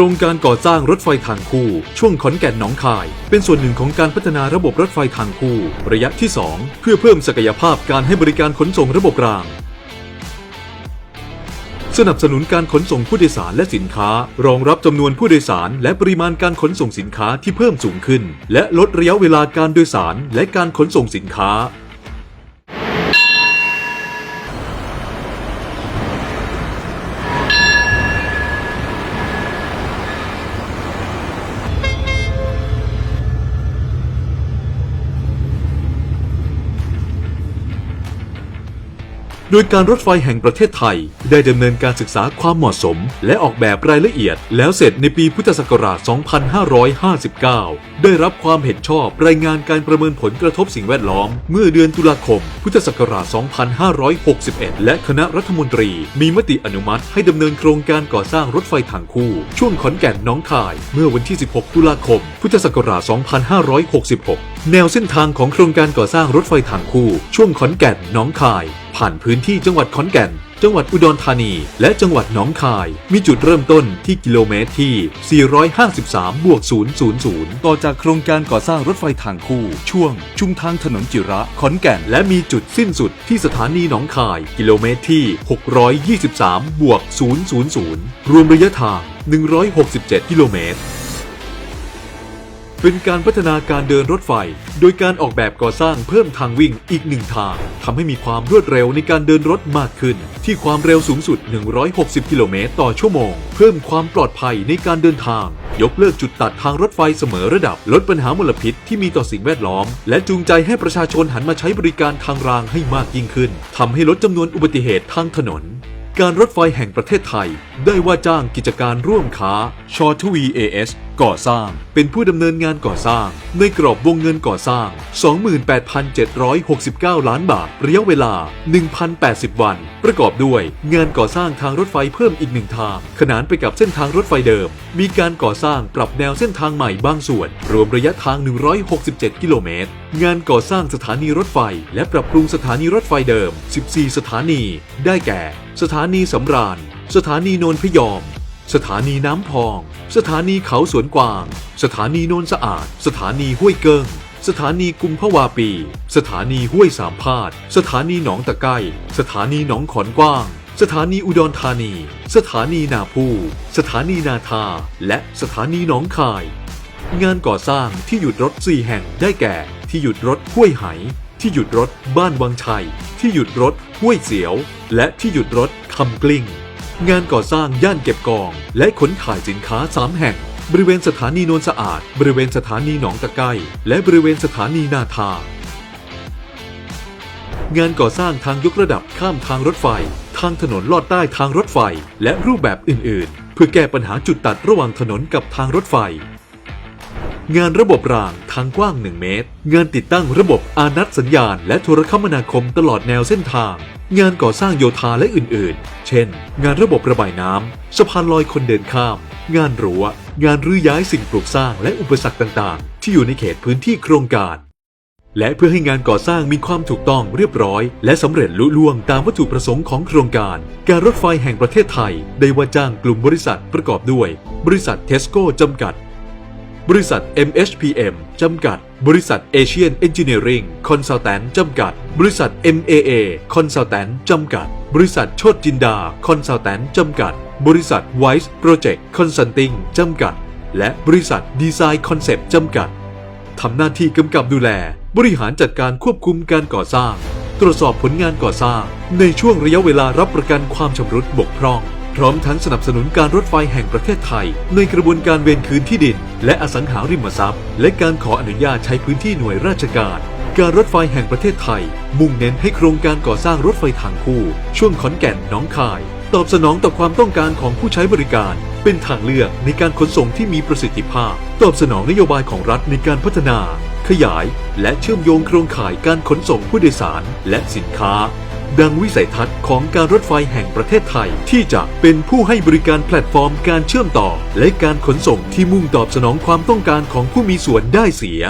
ครงการก่อสร้างรถไฟทางคู่ ช่วงขอนแก่นหนองคาย เป็นส่วนหนึ่งของการพัฒนาระบบรถไฟทางคู่ ระยะที่ 2 เพื่อเพิ่มศักยภาพการให้บริการขนส่งระบบราง สนับสนุนการขนส่งผู้โดยสารและสินค้า รองรับจำนวนผู้โดยสาร และปริมาณการขนส่งสินค้าที่เพิ่มสูงขึ้น และลดระยะเวลาการโดยสารและการขนส่งสินค้า โดยการรถไฟแห่งประเทศไทย ได้ดำเนินการศึกษาความเหมาะสม และออกแบบรายละเอียด แล้วเสร็จในปีพุทธศักราช 2559 ได้รับความเห็นชอบรายงานการประเมินผลกระทบสิ่งแวดล้อม เมื่อเดือนตุลาคม พุทธศักราช 2561 และคณะรัฐมนตรีมีมติอนุมัติให้ดำเนินโครงการก่อสร้างรถไฟทางคู่ ช่วงขอนแก่นน้องคาย เมื่อวันที่ 16 ตุลาคม พุทธศักราช 2566 แนวเส้นทางของโครงการก่อสร้างรถไฟทางคู่ ช่วงขอนแก่นน้องคาย ผ่านพื้นที่จังหวัดขอนแก่น จังหวัดอุดรธานี และจังหวัดหนองคาย มีจุดเริ่มต้นที่กิโลเมตรที่ 453บวก000 ต่อจากโครงการก่อสร้างรถไฟทางคู่ ช่วง ชุมทางถนนจิระขอนแก่น และมีจุดสิ้นสุดที่สถานีหนองคาย กิโลเมตรที่ 623บวก000 รวมระยะทาง 167 กิโลเมตร เป็นการพัฒนาการเดินรถไฟ โดยการออกแบบก่อสร้างเพิ่มทางวิ่งอีกหนึ่งทางทำให้มีความรวดเร็วในการเดินรถมากขึ้น ที่ความเร็วสูงสุด 160 กิโลเมตรต่อชั่วโมง เพิ่มความปลอดภัยในการเดินทาง ยกเลิกจุดตัดทางรถไฟเสมอระดับ ลดปัญหามลพิษที่มีต่อสิ่งแวดล้อม และจูงใจให้ประชาชนหันมาใช้บริการทางรางให้มากยิ่งขึ้นทำให้ลดจำนวนอุบัติเหตุทางถนนการรถไฟแห่งประเทศไทย ได้ว่าจ้างกิจการร่วมค้า ชอทวี AS ก่อสร้าง เป็นผู้ดำเนินงานก่อสร้าง ในกรอบวงเงินก่อสร้าง 28,769 ล้านบาท ระยะเวลา 1,080 วัน ประกอบด้วยงานก่อสร้างทางรถไฟเพิ่มอีกหนึ่งทาง ขนานไปกับเส้นทางรถไฟเดิม มีการก่อสร้างปรับแนวเส้นทางใหม่บางส่วน รวมระยะทาง 167 กิโลเมตร งานก่อสร้างสถานีรถไฟ และปรับปรุงสถานีรถไฟเดิม 14 สถานี ได้แก่ สถานีสำราญ สถานีนนพยอม สถานีน้ำพอง สถานีเขาสวนกวาง สถานีโนนสะอาด สถานีห้วยเกิงสถานีกุมภาวาปี สถานีห้วยสามพาด สถานีหนองตะไก้สถานีหนองขอนกว้าง สถานีอุดรธานี สถานีนาพูสถานีนาทา และสถานีหนองคาย งานก่อสร้างที่หยุดรถ 4 แห่งได้แก่ ที่หยุดรถห้วยไห ที่หยุดรถบ้านวังชัย ที่หยุดรถห้วยเสียว และที่หยุดรถคำกลิ้ง งานก่อสร้างย่านเก็บกอง และขนถ่ายสินค้า 3 แห่ง บริเวณสถานีนนนสะอาด บริเวณสถานีหนองตะไก่และบริเวณสถานีนาทางานก่อสร้างทางยกระดับข้ามทางรถไฟ ทางถนนลอดใต้ทางรถไฟ และรูปแบบอื่น ๆ เพื่อแก้ปัญหาจุดตัดระหว่างถนนกับทางรถไฟ งานระบบรางทางกว้าง 1 เมตร งานติดตั้งระบบอานัตสัญญาณ และโทรคมนาคมตลอดแนวเส้นทาง งานก่อสร้างโยธาและอื่นๆ เช่น งานระบบระบายน้ำสะพานลอยคนเดินข้าม งานรั้ว งานรื้อย้ายสิ่งปลูกสร้างและอุปสรรคต่างๆ ที่อยู่ในเขตพื้นที่โครงการ และเพื่อให้งานก่อสร้างมีความถูกต้องเรียบร้อย และสำเร็จลุล่วงตามวัตถุประสงค์ของโครงการ การรถไฟแห่งประเทศไทย ได้ว่าจ้างกลุ่มบริษัทประกอบด้วย บริษัทเทสโก้จำกัด บริษัท MHPM จำกัด บริษัท Asian Engineering Consultant จำกัด บริษัท MAA Consultant จำกัด บริษัทโชตจินดา Consultant จำกัด บริษัท Wise Project Consulting จำกัด และบริษัท Design Concept จำกัดทำหน้าที่กำกับดูแล บริหารจัดการควบคุมการก่อสร้าง ตรวจสอบผลงานก่อสร้าง ในช่วงระยะเวลารับประกันความชำรุดบกพร่อง พร้อมทั้งสนับสนุนการรถไฟแห่งประเทศไทย ในกระบวนการเวรคืนที่ดิน และอสังหาริมทรัพย์ และการขออนุญาตใช้พื้นที่หน่วยราชการ การรถไฟแห่งประเทศไทย มุ่งเน้นให้โครงการก่อสร้างรถไฟทางคู่ ช่วงขอนแก่นหน้องคาย ตอบสนองต่อความต้องการของผู้ใช้บริการ เป็นทางเลือกในการขนส่งที่มีประสิทธิภาพ ตอบสนองนโยบายของรัฐในการพัฒนา ขยาย และเชื่อมโยงโครงข่ายการขนส่งผู้โดยสาร และสินค้า ดังวิสัยทัศน์ของการรถไฟแห่งประเทศไทย ที่จะเป็นผู้ให้บริการแพลตฟอร์มการเชื่อมต่อ และการขนส่งที่มุ่งตอบสนองความต้องการของผู้มีส่วนได้เสีย